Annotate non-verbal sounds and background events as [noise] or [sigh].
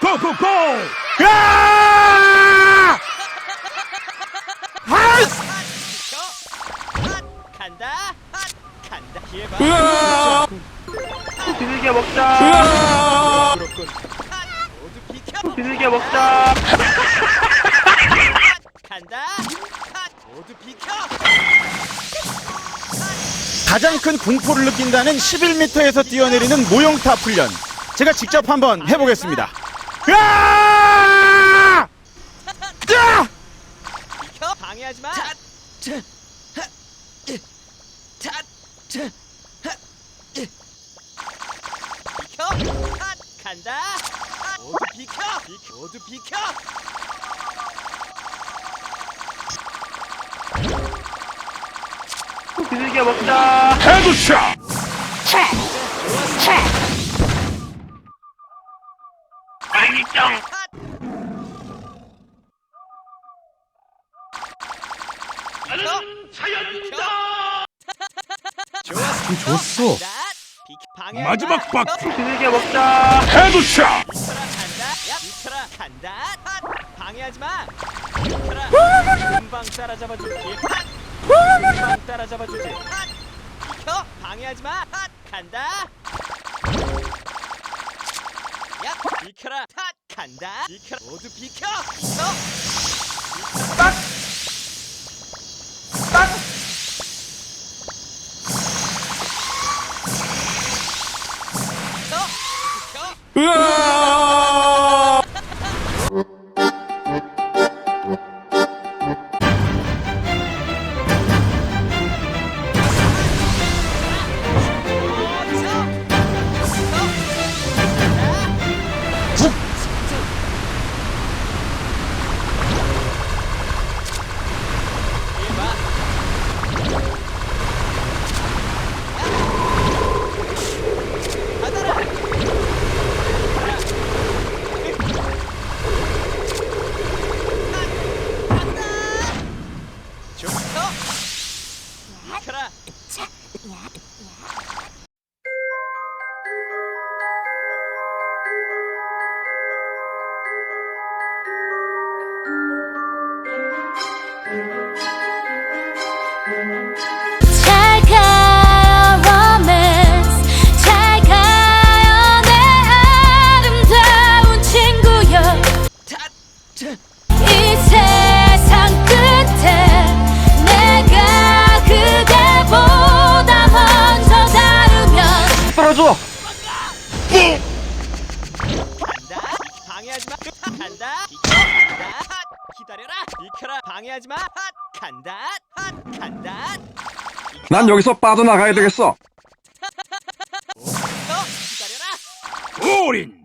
고고고! 야! 하이스! 핫! 간다. 핫! 간다. 기회 봐. 먹자. 비켜. 비둘기 먹자. 간다. 핫! 모두 비켜. 가장 큰 공포를 느낀다는 11m에서 뛰어내리는 모형탑 훈련. 제가 직접 한번 해보겠습니다. 으아! 야! 비켜. 방해하지 마. 비켜. 핫! 간다. 핫! 모두 비켜. 비켜. 모두 비켜. 비둘기 먹자. 헤드샷! 빨리 짱. 핫! 비켜. 사연자. 좋았어. 마지막 박수. 비둘기 먹자. 헤드샷! 간다. 방해하지 마. 금방 따라잡아 줄게. 핫! 금방 따라잡아. 핫! 비켜. 방해하지 마. 핫! 간다. 야, 비켜라. 핫! 간다. 비켜라. 모두 비켜. 비켜. 딱. 딱. 비켜. 비켜. 으아! [laughs] 비켜라. 잘 가요 내 아름다운 친구여. 이세 방해하지 마. 간다. 간다. 핫. 기다려라. 비켜라. 방해하지 마. 핫. 간다. 핫. 간다. 난 여기서 빠져나가야 되겠어. 비켜. 기다려라. 올인!